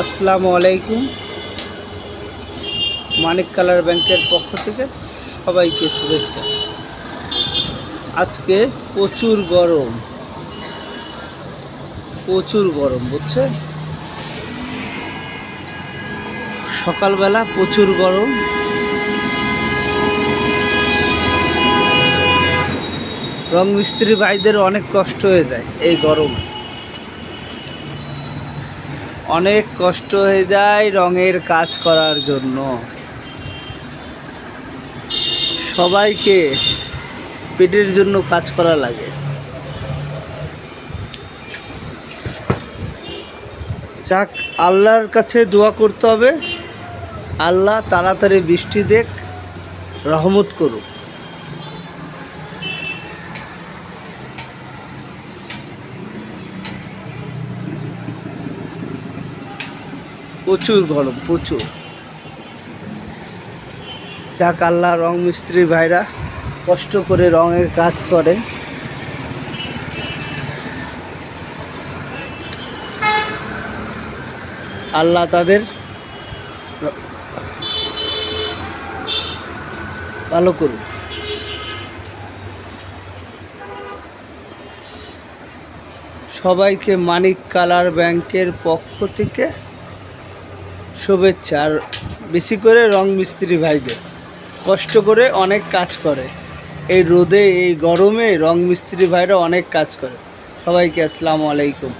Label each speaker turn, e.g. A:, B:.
A: আসসালামু আলাইকুম। মানিক কালার ব্যাংকের পক্ষ থেকে সবাইকে শুভেচ্ছা। আজকে প্রচুর গরম। প্রচুর গরম, বুঝছেন? সকালবেলা প্রচুর গরম। রং মিস্ত্রি ভাইদের অনেক কষ্ট হয়ে যায় এই গরমে। অনেক কষ্ট হয়ে যায় রঙের কাজ করার জন্য। সবাইকে পেটের জন্য কাজ করা লাগে। যাক, আল্লাহর কাছে দোয়া করতে হবে। আল্লাহ তাড়াতাড়ি বৃষ্টি দেখ, রহমত করুক। প্রচুর গরম, প্রচুর। যাক আল্লাহ রং মিস্ত্রি ভাইরা কষ্ট করে রঙের কাজ করে আল্লাহ তাদের ভালো করুক। সবাইকে মানিক কালার ব্যাংকের পক্ষ থেকে শুভেচ্ছা। আর বেশি করে রং মিস্ত্রি ভাইদের। কষ্ট করে অনেক কাজ করে। এই রোদে, এই গরমে রং মিস্ত্রি ভাইরা অনেক কাজ করে। সবাইকে আসসালামু আলাইকুম।